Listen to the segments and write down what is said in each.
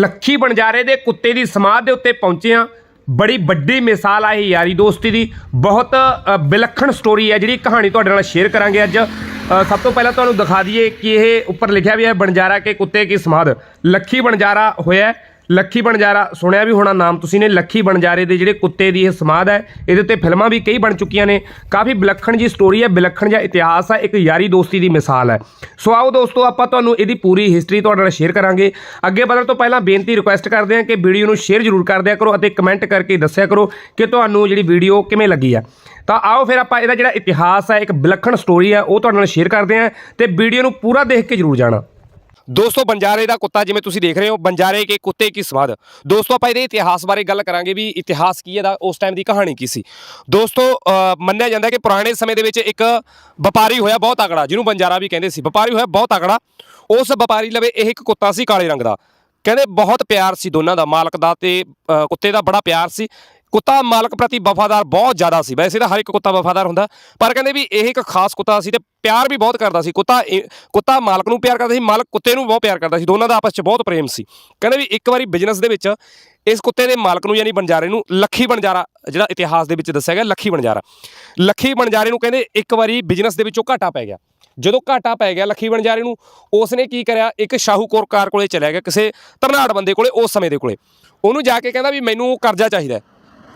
ਲੱਖੀ ਬਣਜਾਰੇ ਦੇ ਕੁੱਤੇ ਦੀ ਸਮਾਧ ਦੇ ਉੱਤੇ ਪਹੁੰਚੇ ਆ ਬੜੀ ਵੱਡੀ ਮਿਸਾਲ ਆ ਇਹ ਯਾਰੀ ਦੋਸਤੀ ਦੀ। ਬਹੁਤ ਵਿਲੱਖਣ ਸਟੋਰੀ ਹੈ ਜਿਹੜੀ ਕਹਾਣੀ ਤੁਹਾਡੇ ਨਾਲ ਸ਼ੇਅਰ ਕਰਾਂਗੇ ਅੱਜ। ਸਭ ਤੋਂ ਪਹਿਲਾਂ ਤੁਹਾਨੂੰ ਦਿਖਾ ਦਈਏ ਕਿ ਇਹ ਉੱਪਰ ਲਿਖਿਆ ਵੀ ਹੈ, ਬਣਜਾਰਾ ਕੇ ਕੁੱਤੇ ਕੀ ਸਮਾਧ। ਲੱਖੀ ਬਣਜਾਰਾ ਹੋਇਆ ਲੱਖੀ ਬਣਜਾਰਾ, ਸੁਣਿਆ ਵੀ ਹੋਣਾ ਨਾਮ ਤੁਸੀਂ ਨੇ, ਲੱਖੀ ਬਣਜਾਰੇ ਦੇ ਜਿਹੜੇ ਕੁੱਤੇ ਦੀ ਇਹ ਸਮਾਧ ਹੈ, ਇਹਦੇ ਉੱਤੇ ਫਿਲਮਾਂ ਵੀ ਕਈ ਬਣ ਚੁੱਕੀਆਂ ਨੇ। ਕਾਫੀ ਵਿਲੱਖਣ ਜੀ ਸਟੋਰੀ ਹੈ, ਵਿਲੱਖਣ ਜਿਹਾ ਇਤਿਹਾਸ ਹੈ, ਇੱਕ ਯਾਰੀ ਦੋਸਤੀ ਦੀ ਮਿਸਾਲ ਹੈ। ਸੋ ਆਓ ਦੋਸਤੋ, ਆਪਾਂ ਤੁਹਾਨੂੰ ਇਹਦੀ ਪੂਰੀ ਹਿਸਟਰੀ ਤੁਹਾਡੇ ਨਾਲ ਸ਼ੇਅਰ ਕਰਾਂਗੇ। ਅੱਗੇ ਵਧਣ ਤੋਂ ਪਹਿਲਾਂ ਬੇਨਤੀ ਰਿਕੁਐਸਟ ਕਰਦੇ ਹਾਂ ਕਿ ਵੀਡੀਓ ਨੂੰ ਸ਼ੇਅਰ ਜ਼ਰੂਰ ਕਰਦਿਆ ਕਰੋ ਅਤੇ ਕਮੈਂਟ ਕਰਕੇ ਦੱਸਿਆ ਕਰੋ ਕਿ ਤੁਹਾਨੂੰ ਜਿਹੜੀ ਵੀਡੀਓ ਕਿਵੇਂ ਲੱਗੀ ਹੈ। ਤਾਂ ਆਓ ਫਿਰ ਆਪਾਂ ਇਹਦਾ ਜਿਹੜਾ ਇਤਿਹਾਸ ਹੈ, ਇੱਕ ਵਿਲੱਖਣ ਸਟੋਰੀ ਹੈ, ਉਹ ਤੁਹਾਡੇ ਨਾਲ ਸ਼ੇਅਰ ਕਰਦੇ ਹਾਂ ਤੇ ਵੀਡੀਓ ਨੂੰ ਪੂਰਾ ਦੇਖ ਕੇ ਜ਼ਰੂਰ ਜਾਣਾ। ਦੋਸਤੋ, ਬੰਜਾਰੇ ਦਾ ਕੁੱਤਾ ਜਿਵੇਂ ਤੁਸੀਂ ਦੇਖ ਰਹੇ ਹੋ, ਬੰਜਾਰੇ ਕੇ ਕੁੱਤੇ ਕੀ ਸਵਾਦ। ਦੋਸਤੋ, ਆਪਾਂ ਇਹਦੇ ਇਤਿਹਾਸ ਬਾਰੇ ਗੱਲ ਕਰਾਂਗੇ ਵੀ ਇਤਿਹਾਸ ਕੀ ਹੈ ਦਾ ਉਸ ਟਾਈਮ ਦੀ ਕਹਾਣੀ ਕੀ ਸੀ। ਦੋਸਤੋ ਮੰਨਿਆ ਜਾਂਦਾ ਕਿ ਪੁਰਾਣੇ ਸਮੇਂ ਦੇ ਵਿੱਚ ਇੱਕ ਵਪਾਰੀ ਹੋਇਆ ਬਹੁਤ ਤਕੜਾ, ਜਿਹਨੂੰ ਬੰਜਾਰਾ ਵੀ ਕਹਿੰਦੇ ਸੀ। ਵਪਾਰੀ ਹੋਇਆ ਬਹੁਤ ਤਕੜਾ। ਉਸ ਵਪਾਰੀ ਲਵੇ ਇਹ ਇੱਕ ਕੁੱਤਾ ਸੀ ਕਾਲੇ ਰੰਗ ਦਾ। ਕਹਿੰਦੇ ਬਹੁਤ ਪਿਆਰ ਸੀ ਦੋਨਾਂ ਦਾ, ਮਾਲਕ ਦਾ ਤੇ ਕੁੱਤੇ ਦਾ ਬੜਾ ਪਿਆਰ ਸੀ। ਕੁੱਤਾ ਮਾਲਕ ਪ੍ਰਤੀ ਵਫਾਦਾਰ ਬਹੁਤ ਜ਼ਿਆਦਾ ਸੀ। ਵੈਸੇ ਤਾਂ ਹਰ ਇੱਕ ਕੁੱਤਾ ਵਫਾਦਾਰ ਹੁੰਦਾ, ਪਰ ਕਹਿੰਦੇ ਵੀ ਇਹ ਇੱਕ ਖਾਸ ਕੁੱਤਾ ਸੀ ਤੇ ਪਿਆਰ ਵੀ ਬਹੁਤ ਕਰਦਾ ਸੀ। ਕੁੱਤਾ ਇਹ- ਕੁੱਤਾ ਮਾਲਕ ਨੂੰ ਪਿਆਰ ਕਰਦਾ ਸੀ, ਮਾਲਕ ਕੁੱਤੇ ਨੂੰ ਬਹੁਤ ਪਿਆਰ ਕਰਦਾ ਸੀ। ਦੋਨਾਂ ਦਾ ਆਪਸ 'ਚ ਬਹੁਤ ਪ੍ਰੇਮ ਸੀ। ਕਹਿੰਦੇ ਵੀ ਇੱਕ ਵਾਰੀ ਬਿਜ਼ਨਸ ਦੇ ਵਿੱਚ ਇਸ ਕੁੱਤੇ ਦੇ ਮਾਲਕ ਨੂੰ ਯਾਨੀ ਬਣਜਾਰੇ ਨੂੰ ਲੱਖੀ ਬਣਜਾਰਾ ਜਿਹੜਾ ਇਤਿਹਾਸ ਦੇ ਵਿੱਚ ਦੱਸਿਆ ਗਿਆ, ਲੱਖੀ ਬਣਜਾਰਾ ਲੱਖੀ ਬਣਜਾਰੇ ਨੂੰ ਕਹਿੰਦੇ ਇੱਕ ਵਾਰੀ ਬਿਜ਼ਨਸ ਦੇ ਵਿੱਚੋਂ ਘਾਟਾ ਪੈ ਗਿਆ। ਜਦੋਂ ਘਾਟਾ ਪੈ ਗਿਆ ਲੱਖੀ ਬਣਜਾਰੇ ਨੂੰ, ਉਸਨੇ ਕੀ ਕਰਿਆ? ਇੱਕ ਸ਼ਾਹੂਕੋਰ ਕਾਰ ਕੋਲੇ ਚਲਿਆ ਗਿਆ ਕਿਸੇ ਤਰਨਾੜ ਬੰਦੇ ਕੋਲੇ ਉਸ ਸਮੇਂ ਦੇ ਕੋਲੇ। ਉਹਨੂੰ ਜਾ ਕੇ ਕਹਿੰਦਾ ਵੀ ਮੈਨੂੰ ਕਰਜ਼ਾ ਚਾਹੀਦਾ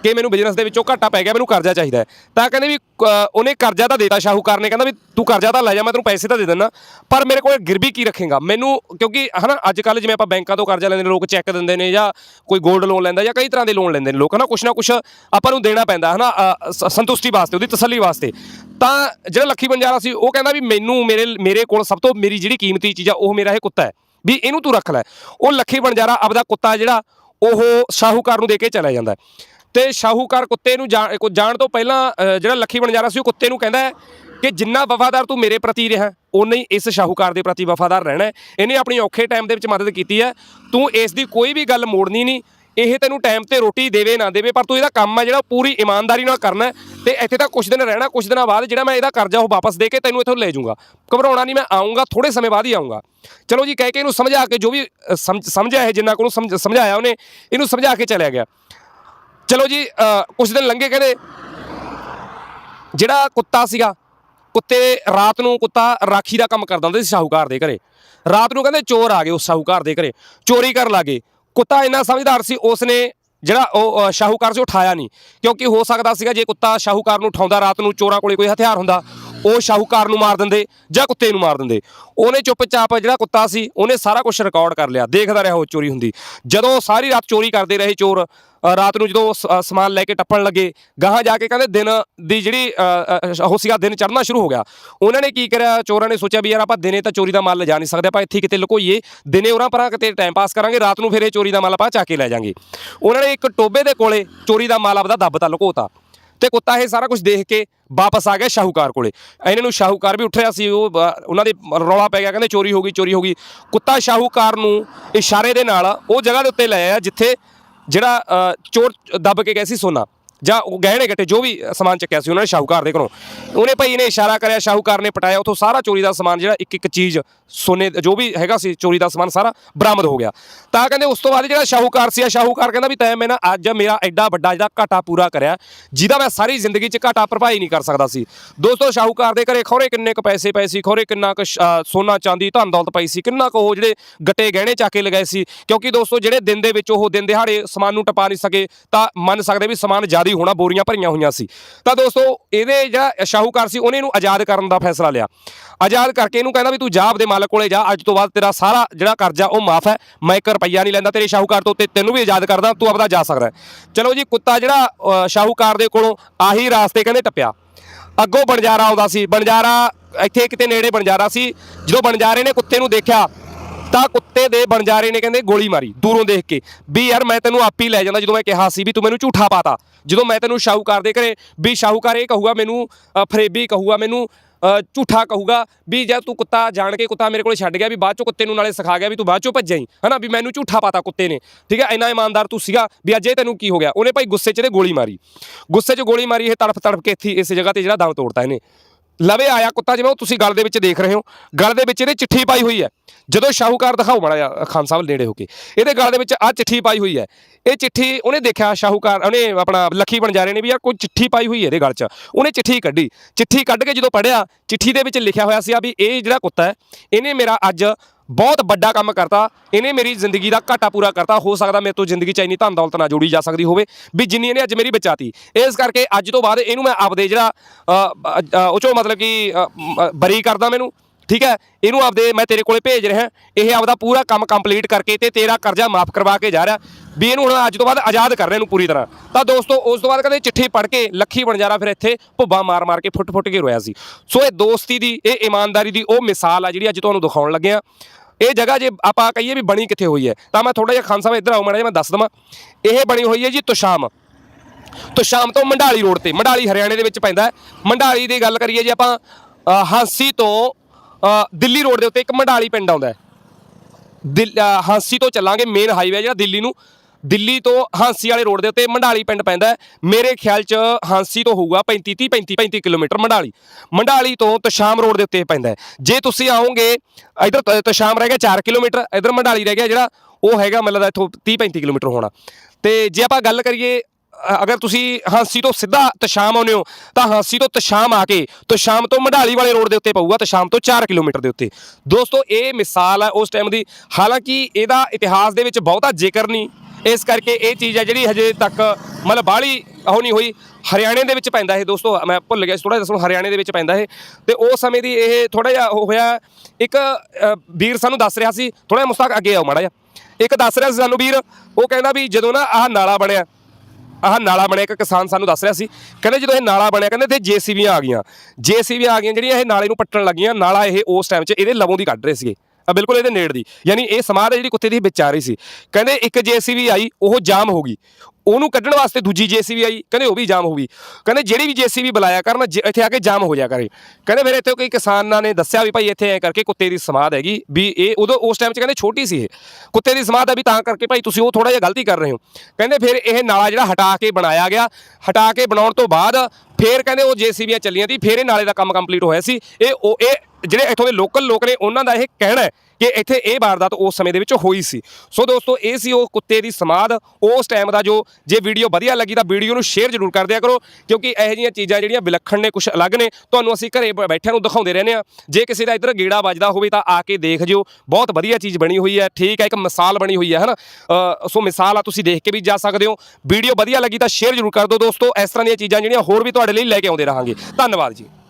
ਕਿ ਮੈਨੂੰ ਬਿਜ਼ਨਸ ਦੇ ਵਿੱਚੋਂ ਘਾਟਾ ਪੈ ਗਿਆ ਮੈਨੂੰ ਕਰਜ਼ਾ ਚਾਹੀਦਾ ਹੈ। ਤਾਂ ਕਹਿੰਦੇ ਵੀ ਅ, ਉਹਨੇ ਕਰਜ਼ਾ ਤਾਂ ਦੇਤਾ ਸ਼ਾਹੂਕਾਰ ਨੇ ਕਹਿੰਦਾ ਵੀ ਤੂੰ ਕਰਜ਼ਾ ਤਾਂ ਲੈ ਜਾ ਮੈਂ ਤੈਨੂੰ ਪੈਸੇ ਤਾਂ ਦੇ ਦਿੰਦਾ। ਪਰ ਮੇਰੇ ਕੋਲ ਗਿਰਵੀ ਕੀ ਰੱਖੇਗਾ? ਮੈਨੂੰ ਕਿਉਂਕਿ ਹਨਾ ਅੱਜ ਕੱਲ ਜਿਵੇਂ ਆਪਾਂ ਬੈਂਕਾਂ ਤੋਂ ਕਰਜ਼ਾ ਲੈਂਦੇ ਨੇ ਲੋਕ ਚੈੱਕ ਦਿੰਦੇ ਨੇ ਜਾਂ ਕੋਈ 골ਡ ਲੋਨ ਲੈਂਦਾ ਜਾਂ ਕਈ ਤਰ੍ਹਾਂ ਦੇ ਲੋਨ ਲੈਂਦੇ ਨੇ ਲੋਕ ਹਨਾ ਕੁਛ ਨਾ ਕੁਛ ਆਪਾਂ ਨੂੰ ਦੇਣਾ ਪੈਂਦਾ ਹਨਾ ਅ, ਸ- ਸੰਤੁਸ਼ਟੀ ਵਾਸਤੇ ਉਹਦੀ ਤਸੱਲੀ ਵਾਸਤੇ। ਤਾਂ ਜਿਹੜਾ ਲੱਖੀ ਬੰਜਾਰਾ ਸੀ ਉਹ ਕਹਿੰਦਾ ਵੀ ਮੈਨੂੰ ਮੇਰੇ ਮੇਰੇ ਕੋਲ ਸਭ ਤੋਂ ਮੇਰੀ ਜਿਹੜੀ ਕੀਮਤੀ ਚੀਜ਼ ਆ ਉਹ ਮੇਰਾ ਇਹ ਕੁੱਤਾ ਹੈ ਵੀ ਇਹਨੂੰ ਤੂੰ ਰੱਖ ਲੈ। ਉਹ ਲੱਖੀ ਬੰਜਾਰਾ ਆਪਦਾ ਕੁੱਤਾ ਜਿਹੜਾ ਉਹ ਸ਼ਾਹੂਕਾਰ ਨੂੰ ਦੇ ਕੇ ਚਲਾ ਜਾਂਦਾ ਹੈ। ਤੇ ਸ਼ਾਹੂਕਾਰ ਕੁੱਤੇ ਨੂੰ ਜਾਣ ਤੋਂ ਪਹਿਲਾਂ ਜਿਹੜਾ ਲੱਖੀ ਬਣਜਾਰਾ ਸੀ, ਉਹ ਕੁੱਤੇ ਨੂੰ ਕਹਿੰਦਾ ਕਿ ਜਿੰਨਾ ਵਫਾਦਾਰ ਤੂੰ ਮੇਰੇ ਪ੍ਰਤੀ ਰਿਹਾ ਉਨਾ ਹੀ ਇਸ ਸ਼ਾਹੂਕਾਰ ਦੇ ਪ੍ਰਤੀ ਵਫਾਦਾਰ ਰਹਿਣਾ ਇਹਨੇ ਆਪਣੀ ਔਖੇ ਟਾਈਮ ਦੇ ਵਿੱਚ ਮਦਦ ਕੀਤੀ ਹੈ। ਤੂੰ ਇਸ ਦੀ ਕੋਈ ਵੀ ਗੱਲ ਮੋੜਨੀ ਨਹੀਂ। ਇਹ ਤੈਨੂੰ ਟਾਈਮ ਤੇ ਰੋਟੀ ਦੇਵੇ ਨਾ ਦੇਵੇ, ਪਰ ਤੂੰ ਇਹਦਾ ਕੰਮ ਹੈ ਜਿਹੜਾ ਪੂਰੀ ਇਮਾਨਦਾਰੀ ਨਾਲ ਕਰਨਾ ਹੈ ਤੇ ਇੱਥੇ ਤਾਂ ਕੁਝ ਦਿਨ ਰਹਿਣਾ ਕੁਝ ਦਿਨਾਂ ਬਾਅਦ ਜਿਹੜਾ ਮੈਂ ਇਹਦਾ ਕਰਜ਼ਾ ਉਹ ਵਾਪਸ ਦੇ ਕੇ ਤੈਨੂੰ ਇੱਥੋਂ ਲੈ ਜਾਊਂਗਾ। ਘਬਰਾਉਣਾ ਨਹੀਂ, ਮੈਂ ਆਉਂਗਾ ਥੋੜੇ ਸਮੇਂ ਬਾਅਦ ਹੀ ਆਉਂਗਾ ਚਲੋ ਜੀ, ਕਹਿ ਕੇ ਇਹਨੂੰ ਸਮਝਾ ਕੇ ਜੋ ਵੀ ਸਮਝਿਆ ਹੈ ਜਿੰਨਾ ਕੋਲ ਸਮਝ- ਸਮਝਾਇਆ ਉਹਨੇ, ਇਹਨੂੰ ਸਮਝਾ ਕੇ ਚਲਿਆ ਗਿਆ। ਚਲੋ ਜੀ ਅ, ਕੁਛ ਦਿਨ ਲੰਘੇ ਕਹਿੰਦੇ ਜਿਹੜਾ ਕੁੱਤਾ ਸੀਗਾ ਕੁੱਤੇ ਰਾਤ ਨੂੰ ਕੁੱਤਾ ਰਾਖੀ ਦਾ ਕੰਮ ਕਰਦਾ ਹੁੰਦਾ ਸੀ ਸ਼ਾਹੂਕਾਰ ਦੇ ਘਰੇ। ਰਾਤ ਨੂੰ ਕਹਿੰਦੇ ਚੋਰ ਆ ਗਏ ਉਸ ਸ਼ਾਹੂਕਾਰ ਦੇ ਘਰੇ ਚੋਰੀ ਕਰਨ ਲੱਗੇ। ਕੁੱਤਾ ਇੰਨਾ ਸਮਝਦਾਰ ਸੀ ਉਸਨੇ ਜਿਹੜਾ ਉਹ ਸ਼ਾਹੂਕਾਰ ਸੀ ਉਠਾਇਆ ਨਹੀਂ। ਕਿਉਂਕਿ ਹੋ ਸਕਦਾ ਸੀਗਾ ਜੇ ਕੁੱਤਾ ਸ਼ਾਹੂਕਾਰ ਨੂੰ ਉਠਾਉਂਦਾ ਰਾਤ ਨੂੰ ਚੋਰਾਂ ਕੋਲੇ ਕੋਈ ਹਥਿਆਰ ਹੁੰਦਾ ਉਹ ਸ਼ਾਹੂਕਾਰ ਨੂੰ ਮਾਰ ਦਿੰਦੇ ਜਾਂ ਕੁੱਤੇ ਨੂੰ ਮਾਰ ਦਿੰਦੇ। ਉਹਨੇ ਚੁੱਪਚਾਪ ਜਿਹੜਾ ਕੁੱਤਾ ਸੀ ਉਹਨੇ ਸਾਰਾ ਕੁਝ ਰਿਕਾਰਡ ਕਰ ਲਿਆ ਦੇਖਦਾ ਰਿਹਾ ਉਹ ਚੋਰੀ ਹੁੰਦੀ। ਜਦੋਂ ਸਾਰੀ ਰਾਤ ਚੋਰੀ ਕਰਦੇ ਰਹੇ ਚੋਰ ਰਾਤ ਨੂੰ ਜਦੋਂ ਸ- ਸਮਾਨ ਲੈ ਕੇ ਟੱਪਣ ਲੱਗੇ ਗਾਹਾਂ ਜਾ ਕੇ ਕਹਿੰਦੇ ਦਿਨ ਦੀ ਜਿਹੜੀ ਅ, ਉਹ ਸੀਗਾ ਦਿਨ ਚੜ੍ਹਨਾ ਸ਼ੁਰੂ ਹੋ ਗਿਆ। ਉਹਨਾਂ ਨੇ ਕੀ ਕਰਿਆ ਚੋਰਾਂ ਨੇ ਸੋਚਿਆ ਵੀ ਯਾਰ ਆਪਾਂ ਦਿਨੇ ਤਾਂ ਚੋਰੀ ਦਾ ਮਾਲ ਲਿਜਾ ਨਹੀਂ ਸਕਦੇ ਆਪਾਂ ਇੱਥੇ ਕਿਤੇ ਲੁਕੋਈਏ ਦਿਨੇ ਉਹਨਾਂ ਪਰਾਂ ਕਿਤੇ ਟਾਈਮ ਪਾਸ ਕਰਾਂਗੇ ਰਾਤ ਨੂੰ ਫਿਰ ਇਹ ਚੋਰੀ ਦਾ ਮਾਲ ਆਪਾਂ ਚੱਕ ਕੇ ਲੈ ਜਾਾਂਗੇ। ਉਹਨਾਂ ਨੇ ਇੱਕ ਟੋਬੇ ਦੇ ਕੋਲੇ ਚੋਰੀ ਦਾ ਮਾਲ ਆਪਦਾ ਦੱਬ ਤਾਂ ਲੁਕੋਤਾ। ਤੇ ਕੁੱਤਾ ਇਹ ਸਾਰਾ ਕੁਝ ਦੇਖ ਕੇ ਵਾਪਸ ਆ ਗਿਆ ਸ਼ਾਹੂਕਾਰ ਕੋਲੇ। ਇਹਨਾਂ ਨੂੰ ਸ਼ਾਹੂਕਾਰ ਵੀ ਉੱਠ ਰਿਹਾ ਸੀ, ਉਹ ਉਹਨਾਂ ਦੇ ਰੌਲਾ ਪੈ ਗਿਆ, ਕਹਿੰਦੇ ਚੋਰੀ ਹੋ ਗਈ, ਚੋਰੀ ਹੋ ਗਈ। ਕੁੱਤਾ ਸ਼ਾਹੂਕਾਰ ਨੂੰ ਇਸ਼ਾਰੇ ਦੇ ਨਾਲ ਉਹ ਜਗ੍ਹਾ ਦੇ ਉੱਤੇ ਲੈ ਆਇਆ, ਜਿੱਥੇ ਜਿਹੜਾ ਚੋਰ ਦੱਬ ਕੇ ਗਏ ਸੀ ਸੋਨਾ। ਜਾਂ ਉਹ ਗਹਿਣੇ ਗੱਟੇ, ਜੋ ਵੀ ਸਮਾਨ ਚੱਕਿਆ ਸੀ, ਉਹਨਾਂ ਨੇ ਸ਼ਾਹੂਕਾਰ ਦੇ ਘਰੋਂ ਉਹਨੇ ਭਾਈ ਨੇ ਇਸ਼ਾਰਾ ਕਰਿਆ, ਸ਼ਾਹੂਕਾਰ ਨੇ ਪਟਾਇਆ, ਉਥੋਂ ਸਾਰਾ ਚੋਰੀ ਦਾ ਸਮਾਨ ਜਿਹੜਾ ਇੱਕ ਇੱਕ ਚੀਜ਼, ਸੋਨੇ ਜੋ ਵੀ ਹੈਗਾ ਸੀ, ਚੋਰੀ ਦਾ ਸਮਾਨ ਸਾਰਾ ਬਰਾਮਦ ਹੋ ਗਿਆ। ਤਾਂ ਕਹਿੰਦੇ ਉਸ ਤੋਂ ਬਾਅਦ ਜਿਹੜਾ ਸ਼ਾਹੂਕਾਰ ਸੀ, ਆ ਸ਼ਾਹੂਕਾਰ ਕਹਿੰਦਾ ਵੀ ਤੈਂ ਮੈਂ ਨਾ ਅੱਜ ਮੇਰਾ ਐਡਾ ਵੱਡਾ ਜਿਹੜਾ ਘਾਟਾ ਪੂਰਾ ਕਰਿਆ, ਜਿਹਦਾ ਮੈਂ ਸਾਰੀ ਜ਼ਿੰਦਗੀ 'ਚ ਘਾਟਾ ਭਰਪਾਈ ਨਹੀਂ ਕਰ ਸਕਦਾ ਸੀ। ਦੋਸਤੋ, ਸ਼ਾਹੂਕਾਰ ਦੇ ਘਰੇ ਖੋਰੇ ਕਿੰਨੇ ਕੁ ਪੈਸੇ ਪਏ ਸੀ, ਖੋਰੇ ਕਿੰਨਾ ਕੁ ਸ਼- ਸੋਨਾ, ਚਾਂਦੀ, ਧਨ ਦੌਲਤ ਪਈ ਸੀ, ਕਿੰਨਾ ਕੁ ਉਹ ਜਿਹੜੇ ਗੱਟੇ ਗਹਿਣੇ ਚਾ ਕੇ ਲਗਾਏ ਸੀ, ਕਿਉਂਕਿ ਦੋਸਤੋ, ਜਿਹੜੇ ਦਿਨ ਦੇ ਵਿੱਚ ਉਹ ਦਿਨ ਦਿਹਾੜੇ ਸਮਾਨ ਨੂੰ ਟਪਾ ਨਹੀਂ ਸਕੇ, ਤਾਂ ਮੰਨ ਸਕਦੇ ਵੀ ਸਮਾਨ ਜ਼ਿਆਦਾ ਹੋਣਾ ਬੋਰੀਆਂ ਭਰੀਆਂ ਹੋਈਆਂ ਸੀ। ਤਾਂ ਦੋਸਤੋ ਇਹਦੇ ਜਿਹੜਾ ਸ਼ਾਹੂਕਾਰ ਸੀ ਉਹਨੇ ਇਹਨੂੰ ਆਜ਼ਾਦ ਕਰਨ ਦਾ ਫੈਸਲਾ ਲਿਆ। ਆਜ਼ਾਦ ਕਰਕੇ ਇਹਨੂੰ ਕਹਿੰਦਾ ਵੀ ਤੂੰ ਜਾ ਆਪਦੇ ਮਾਲਕ ਕੋਲੇ ਜਾ ਅੱਜ ਤੋਂ ਬਾਅਦ ਤੇਰਾ ਸਾਰਾ ਜਿਹੜਾ ਕਰਜ਼ਾ ਉਹ ਮਾਫ ਹੈ। ਮੈਂ ਇੱਕ ਰੁਪਈਆ ਨਹੀਂ ਲੈਂਦਾ ਤੇਰੇ ਸ਼ਾਹੂਕਾਰ ਤੋਂ ਤੇ ਤੈਨੂੰ ਵੀ ਆਜ਼ਾਦ ਕਰਦਾ ਤੂੰ ਆਪਦਾ ਜਾ ਸਕਦਾ ਚਲੋ ਜੀ ਕੁੱਤਾ ਜਿਹੜਾ ਅ, ਸ਼ਾਹੂਕਾਰ ਦੇ ਕੋਲੋਂ ਆਹੀ ਰਾਸਤੇ ਕਹਿੰਦੇ ਟੱਪਿਆ। ਅੱਗੋਂ ਬਣਜਾਰਾ ਆਉਂਦਾ ਸੀ। ਬਣਜਾਰਾ ਇੱਥੇ ਕਿਤੇ ਨੇੜੇ ਬਣਜਾਰਾ ਸੀ। ਜਦੋਂ ਬਣਜਾਰੇ ਨੇ ਕੁੱਤੇ ਨੂੰ ਦੇਖਿਆ ਤਾਂ ਕੁੱਤੇ ਦੇ ਬਣਜਾਰੇ ਨੇ ਕਹਿੰਦੇ ਗੋਲੀ ਮਾਰੀ, ਦੂਰੋਂ ਦੇਖ ਕੇ। ਵੀ ਯਾਰ ਮੈਂ ਤੈਨੂੰ ਆਪ ਹੀ ਲੈ ਜਾਂਦਾ, ਜਦੋਂ ਮੈਂ ਕਿਹਾ ਸੀ ਵੀ ਤੂੰ ਮੈਨੂੰ ਝੂਠਾ ਪਾਤਾ। ਜਦੋਂ ਮੈਂ ਤੈਨੂੰ ਸ਼ਾਹੂਕਾਰ ਦੇ ਘਰੇ, ਵੀ ਸ਼ਾਹੂਕਾਰ ਇਹ ਕਹੂਗਾ ਮੈਨੂੰ ਫਰੇਬੀ ਕਹੂਗਾ ਮੈਨੂੰ ਝੂਠਾ ਕਹੂਗਾ, ਵੀ ਜੇ ਤੂੰ ਕੁੱਤਾ ਜਾਣ ਕੇ ਕੁੱਤਾ ਮੇਰੇ ਕੋਲ ਛੱਡ ਗਿਆ, ਵੀ ਬਾਅਦ ਚੋਂ ਕੁੱਤੇ ਨੂੰ ਨਾਲੇ ਸਿਖਾ ਗਿਆ ਵੀ ਤੂੰ ਬਾਅਦ ਚੋਂ ਭੱਜਿਆ ਹੀ ਹਨਾ, ਵੀ ਮੈਨੂੰ ਝੂਠਾ ਪਾਤਾ ਕੁੱਤੇ ਨੇ। ਠੀਕ ਹੈ ਇੰਨਾ ਇਮਾਨਦਾਰ ਤੂੰ ਸੀਗਾ ਵੀ ਅੱਜ ਇਹ ਤੈਨੂੰ ਕੀ ਹੋ ਗਿਆ। ਉਹਨੇ ਭਾਈ ਗੁੱਸੇ 'ਚ ਤੇ ਗੋਲੀ ਮਾਰੀ। ਗੁੱਸੇ 'ਚ ਗੋਲੀ ਮਾਰੀ, ਇਹ ਤੜਫ ਤੜਫ ਕੇ ਇੱਥੇ, ਇਸ ਜਗ੍ਹਾ ਤੇ ਜਿਹੜਾ ਦਮ ਤੋੜਤਾ ਇਹਨੇ। ਲਵੇ ਆਇਆ ਕੁੱਤਾ ਜਿਵੇਂ ਉਹ ਤੁਸੀਂ ਗਲ ਦੇ ਵਿੱਚ ਦੇਖ ਰਹੇ ਹੋ, ਗਲ ਦੇ ਵਿੱਚ ਇਹਦੇ ਚਿੱਠੀ ਪਾਈ ਹੋਈ ਹੈ। ਜਦੋਂ ਸ਼ਾਹੂਕਾਰ ਦਿਖਾਓ ਮਾੜਾ ਜਿਹਾ ਖਾਨ ਸਾਹਿਬ ਨੇੜੇ ਹੋ ਕੇ, ਇਹਦੇ ਗਲ ਦੇ ਵਿੱਚ ਆ ਚਿੱਠੀ ਪਾਈ ਹੋਈ ਹੈ। ਇਹ ਚਿੱਠੀ ਉਹਨੇ ਦੇਖਿਆ ਸ਼ਾਹੂਕਾਰ, ਉਹਨੇ ਆਪਣਾ ਲੱਖੀ ਬਣ ਜਾ ਰਹੇ ਨੇ ਵੀ ਯਾਰ ਕੋਈ ਚਿੱਠੀ ਪਾਈ ਹੋਈ ਹੈ ਇਹਦੇ ਗਲ 'ਚ। ਉਹਨੇ ਚਿੱਠੀ ਕੱਢੀ। ਚਿੱਠੀ ਕੱਢ ਕੇ ਜਦੋਂ ਪੜਿਆ ਚਿੱਠੀ ਦੇ ਵਿੱਚ ਲਿਖਿਆ ਹੋਇਆ ਸੀ ਆ ਵੀ ਇਹ ਜਿਹੜਾ ਕੁੱਤਾ ਹੈ, ਇਹਨੇ ਮੇਰਾ ਅੱਜ ਬਹੁਤ ਵੱਡਾ ਕੰਮ ਕਰਤਾ। ਇਹਨੇ ਮੇਰੀ ਜ਼ਿੰਦਗੀ ਦਾ ਘਾਟਾ ਪੂਰਾ ਕਰਤਾ। ਹੋ ਸਕਦਾ ਮੇਰੇ ਤੋਂ ਜ਼ਿੰਦਗੀ ਚ ਇੰਨੀ ਧਨ ਦੌਲਤ ਨਾ ਜੋੜੀ ਜਾ ਸਕਦੀ ਹੋਵੇ। ਵੀ ਜਿੰਨੀ ਇਹਨੇ ਅੱਜ ਮੇਰੀ ਬਚਾਤੀ। ਇਸ ਕਰਕੇ ਅੱਜ ਤੋਂ ਬਾਅਦ ਇਹਨੂੰ ਮੈਂ ਆਪਦੇ ਜਿਹੜਾ ਉਹ ਚੋਂ ਮਤਲਬ ਕਿ ਬਰੀ ਕਰਦਾ ਮੈਨੂੰ। ਠੀਕ ਹੈ? ਇਹਨੂੰ ਆਪਦੇ, ਮੈਂ ਤੇਰੇ ਕੋਲੇ ਭੇਜ ਰਿਹਾ। ਇਹ ਆਪਦਾ ਪੂਰਾ ਕੰਮ ਕੰਪਲੀਟ ਕਰਕੇ ਤੇ ਤੇਰਾ ਕਰਜ਼ਾ ਮਾਫ ਕਰਵਾ ਕੇ ਜਾ ਰਿਹਾ। ਵੀ ਇਹਨੂੰ ਹੁਣ ਅੱਜ ਤੋਂ ਬਾਅਦ ਆਜ਼ਾਦ ਕਰ ਰਿਹਾ ਇਹਨੂੰ ਪੂਰੀ ਤਰ੍ਹਾਂ। ਤਾਂ ਦੋਸਤੋ, ਉਸ ਤੋਂ ਬਾਅਦ ਕਹਿੰਦੇ ਚਿੱਠੀ ਪੜ੍ਹ ਕੇ ਲੱਖੀ ਬਣਜਾਰਾ ਫਿਰ ਇੱਥੇ। ਭੁੱਬਾ ਮਾਰ ਮਾਰ ਕੇ ਫੁੱਟ ਫੁੱਟ ਕੇ ਰੋਇਆ ਸੀ। ਸੋ ਇਹ ਦੋਸਤੀ ਦੀ, ਇਹ ਇਮਾਨਦਾਰੀ ਦੀ ਉਹ ਮਿਸਾਲ ਆ ਜਿਹੜੀ ਅੱਜ ਤੁਹਾਨੂੰ ਦਿਖਾਉਣ ਲੱਗੇ ਆ ਇਹ ਜਗ੍ਹਾ ਜੇ ਆਪਾਂ ਕਹੀਏ ਵੀ ਬਣੀ ਕਿੱਥੇ ਹੋਈ ਹੈ, ਤਾਂ ਮੈਂ ਥੋੜਾ ਜਿਹਾ ਖਾਨ ਸਾਹਿਬ ਇੱਧਰ ਆਓ, ਮਾੜਾ ਜਿਹਾ ਮੈਂ ਦੱਸ ਦਵਾਂ। ਇਹ ਬਣੀ ਹੋਈ ਹੈ ਜੀ ਤੁਸ਼ਾਮ। ਤੁਸ਼ਾਮ ਤੋਂ ਮੰਡਾਲੀ ਰੋਡ ਤੇ, ਮੰਡਾਲੀ ਹਰਿਆਣੇ ਦੇ ਵਿੱਚ ਪੈਂਦਾ ਮੰਡਾਲੀ ਦੀ ਗੱਲ ਕਰੀਏ ਜੇ ਆਪਾਂ ਹਾਂਸੀ ਤੋਂ ਦਿੱਲੀ ਰੋਡ ਦੇ ਉੱਤੇ ਇੱਕ ਮੰਡਾਲੀ ਪਿੰਡ ਆਉਂਦਾ ਹੈ। ਹਾਂਸੀ ਤੋਂ ਚੱਲਾਂਗੇ ਮੇਨ ਹਾਈਵੇ ਜਿਹੜਾ ਦਿੱਲੀ ਨੂੰ। ਦਿੱਲੀ ਤੋਂ ਹਾਂਸੀ ਵਾਲੇ ਰੋਡ ਦੇ ਉੱਤੇ ਮੰਡਾਲੀ ਪਿੰਡ ਪੈਂਦਾ ਮੇਰੇ ਖਿਆਲ 'ਚ ਹਾਂਸੀ ਤੋਂ ਹੋਊਗਾ 35 30 35 35 ਕਿਲੋਮੀਟਰ ਮੰਡਾਲੀ। ਮੰਡਾਲੀ ਤੋਂ ਤਸ਼ਾਮ ਰੋਡ ਦੇ ਉੱਤੇ ਪੈਂਦਾ ਜੇ ਤੁਸੀਂ ਆਓਗੇ, ਇਧਰ ਤਸ਼ਾਮ ਰਹਿ ਗਿਆ 4 ਕਿਲੋਮੀਟਰ, ਇਧਰ ਮੰਡਾਲੀ ਰਹਿ ਗਿਆ ਜਿਹੜਾ, ਉਹ ਹੈਗਾ ਮਤਲਬ ਦਾ ਇੱਥੋਂ 30 35 ਕਿਲੋਮੀਟਰ ਹੋਣਾ। ਤੇ ਜੇ ਆਪਾਂ ਗੱਲ ਕਰੀਏ ਅਗਰ ਤੁਸੀਂ ਹਾਂਸੀ ਤੋਂ ਸਿੱਧਾ ਤਸ਼ਾਮ ਆਉਂਦੇ ਹੋ, ਤਾਂ ਹਾਂਸੀ ਤੋਂ ਤਸ਼ਾਮ ਆ ਕੇ ਤਸ਼ਾਮ ਤੋਂ ਮੰਡਾਲੀ ਵਾਲੇ ਰੋਡ ਦੇ ਉੱਤੇ ਪਊਗਾ ਤਸ਼ਾਮ ਤੋਂ 4 ਕਿਲੋਮੀਟਰ ਦੇ ਉੱਤੇ। ਦੋਸਤੋ, ਇਹ ਮਿਸਾਲ ਹੈ ਉਸ ਟਾਈਮ ਦੀ। ਹਾਲਾਂਕਿ ਇਹਦਾ ਇਤਿਹਾਸ ਦੇ ਵਿੱਚ ਬਹੁਤਾ ਜ਼ਿਕਰ ਨਹੀਂ। ਇਸ ਕਰਕੇ ਇਹ ਚੀਜ਼ ਹੈ ਜਿਹੜੀ ਹਜੇ ਤੱਕ ਮਤਲਬ ਬਾਹਲੀ ਉਹ ਨਹੀਂ ਹੋਈ। ਹਰਿਆਣੇ ਦੇ ਵਿੱਚ ਪੈਂਦਾ ਇਹ ਦੋਸਤੋ, ਮੈਂ ਭੁੱਲ ਗਿਆ ਥੋੜਾ ਦੱਸੋ, ਹਰਿਆਣੇ ਦੇ ਵਿੱਚ ਪੈਂਦਾ ਇਹ। ਤੇ ਉਸ ਸਮੇਂ ਦੀ ਇਹ ਥੋੜਾ ਜਿਹਾ ਉਹ ਹੋਇਆ, ਇੱਕ ਵੀਰ ਸਾਨੂੰ ਦੱਸ ਰਿਹਾ ਸੀ ਥੋੜਾ ਜਿਹਾ ਮੁਸਤਾਕ ਅੱਗੇ ਆਓ ਮਾੜਾ ਜਿਹਾ। ਇੱਕ ਦੱਸ ਰਿਹਾ ਸੀ ਸਾਨੂੰ ਵੀਰ, ਉਹ ਕਹਿੰਦਾ ਵੀ ਜਦੋਂ ਨਾ ਆਹ ਨਾਲਾ ਬਣਿਆ ਆਹ ਨਾਲਾ ਬਣਿਆ, ਇੱਕ ਕਿਸਾਨ ਸਾਨੂੰ ਦੱਸ ਰਿਹਾ ਸੀ। ਕਹਿੰਦੇ ਜਦੋਂ ਇਹ ਨਾਲਾ ਬਣਿਆ, ਕਹਿੰਦੇ ਤੇ ਜੀਸੀਬੀਆਂ ਆ ਗਈਆਂ। ਜੀਸੀਬੀਆਂ ਆ ਗਈਆਂ, ਜਿਹੜੀਆਂ ਇਹ ਨਾਲੇ ਨੂੰ ਪੱਟਣ ਲੱਗੀਆਂ, ਨਾਲਾ ਇਹ ਉਸ ਟਾਈਮ 'ਚ ਇਹਦੇ ਲਵੋਂ ਦੀ ਕੱਢ ਰਹੇ ਸੀਗੇ। ਆ ਬਿਲਕੁਲ ਇਹਦੇ ਨੇੜ ਦੀ। ਯਾਨੀ ਇਹ ਸਮਾਧ ਹੈ ਜਿਹੜੀ ਕੁੱਤੇ ਦੀ ਵਿਚਾਰੀ ਸੀ। ਕਹਿੰਦੇ ਇੱਕ ਜੀਸੀਬੀ ਆਈ, ਉਹ ਜਾਮ ਹੋ ਗਈ। ਉਹਨੂੰ ਕੱਢਣ ਵਾਸਤੇ ਦੂਜੀ ਜੀਸੀਬੀ ਆਈ, ਕਹਿੰਦੇ ਉਹ ਵੀ ਜਾਮ ਹੋ ਗਈ। ਕਹਿੰਦੇ ਜਿਹੜੀ ਵੀ ਜੀਸੀਬੀ ਬੁਲਾਇਆ ਕਰਨ, ਜ- ਇੱਥੇ ਆ ਕੇ ਜਾਮ ਹੋ ਜਾ ਕਰੇ। ਕਹਿੰਦੇ ਫਿਰ ਇੱਥੇ ਕਈ ਕਿਸਾਨਾਂ ਨੇ ਦੱਸਿਆ ਵੀ ਭਾਈ ਇੱਥੇ ਐ ਕਰਕੇ ਕੁੱਤੇ ਦੀ ਸਮਾਧ ਹੈਗੀ ਵੀ ਇਹ ਉਦੋਂ ਉਸ ਟਾਈਮ 'ਚ ਕਹਿੰਦੇ ਛੋਟੀ ਸੀ ਇਹ। ਕੁੱਤੇ ਦੀ ਸਮਾਧ ਹੈ ਵੀ ਤਾਂ ਕਰਕੇ ਭਾਈ ਤੁਸੀਂ ਉਹ ਥੋੜਾ ਜਿਹਾ ਗਲਤੀ ਕਰ ਰਹੇ ਹੋ। ਕਹਿੰਦੇ ਫਿਰ ਇਹ ਨਾਲਾ ਜਿਹੜਾ ਹਟਾ ਕੇ ਬਣਾਇਆ ਗਿਆ, ਹਟਾ ਕੇ ਬਣਾਉਣ ਤੋਂ ਬਾਅਦ ਫਿਰ ਕਹਿੰਦੇ ਉਹ ਜੀਸੀਬੀਆਂ ਚੱਲੀਆਂ ਸੀ, ਫਿਰ ਇਹ ਨਾਲੇ ਦਾ ਕੰਮ ਕੰਪਲੀਟ ਹੋਇਆ ਸੀ। ਇਹ ਉਹ, ਇਹ ਜਿਹੜੇ ਇੱਥੋਂ ਦੇ ਲੋਕਲ ਲੋਕ ਨੇ ਉਹਨਾਂ ਦਾ ਇਹ ਕਹਿਣਾ ਹੈ ਕਿ ਇੱਥੇ ਇਹ ਵਾਰਦਾਤ ਉਸ ਸਮੇਂ ਦੇ ਵਿੱਚ ਹੋਈ ਸੀ। ਸੋ ਦੋਸਤੋ ਇਹ ਸੀ ਉਹ ਕੁੱਤੇ ਦੀ ਸਮਾਧ। ਉਸ ਟਾਈਮ ਦਾ ਜੋ ਜੇ ਵੀਡੀਓ ਵਧੀਆ ਲੱਗੀ ਤਾਂ ਵੀਡੀਓ ਨੂੰ ਸ਼ੇਅਰ ਜ਼ਰੂਰ ਕਰ ਦਿਆ ਕਰੋ ਕਿਉਂਕਿ ਇਹੋ ਜਿਹੀਆਂ ਚੀਜ਼ਾਂ ਜਿਹੜੀਆਂ ਵਿਲੱਖਣ ਨੇ ਕੁਝ ਅਲੱਗ ਨੇ ਤੁਹਾਨੂੰ ਅਸੀਂ ਘਰੇ ਬੈਠਿਆਂ ਨੂੰ ਦਿਖਾਉਂਦੇ ਰਹਿੰਦੇ ਆ ਜੇ ਕਿਸੇ ਦਾ ਇੱਧਰ ਗੇੜਾ ਵੱਜਦਾ ਹੋਵੇ ਤਾਂ ਆ ਕੇ ਦੇਖ ਜਿਓ। ਬਹੁਤ ਵਧੀਆ ਚੀਜ਼ ਬਣੀ ਹੋਈ ਹੈ ਠੀਕ ਹੈ ਇੱਕ ਮਿਸਾਲ ਬਣੀ ਹੋਈ ਹੈ ਹਨਾ? ਅ, ਸੋ ਮਿਸਾਲ ਆ ਤੁਸੀਂ ਦੇਖ ਕੇ ਵੀ ਜਾ ਸਕਦੇ ਹੋ। ਵੀਡੀਓ ਵਧੀਆ ਲੱਗੀ ਤਾਂ ਸ਼ੇਅਰ ਜ਼ਰੂਰ ਕਰ ਦਿਓ ਦੋਸਤੋ। ਇਸ ਤਰ੍ਹਾਂ ਦੀਆਂ ਚੀਜ਼ਾਂ ਜਿਹੜੀਆਂ ਹੋਰ ਵੀ ਤੁਹਾਡੇ ਲਈ ਲੈ ਕੇ ਆਉਂਦੇ ਰਹਾਂਗੇ। ਧੰਨਵਾਦ ਜੀ।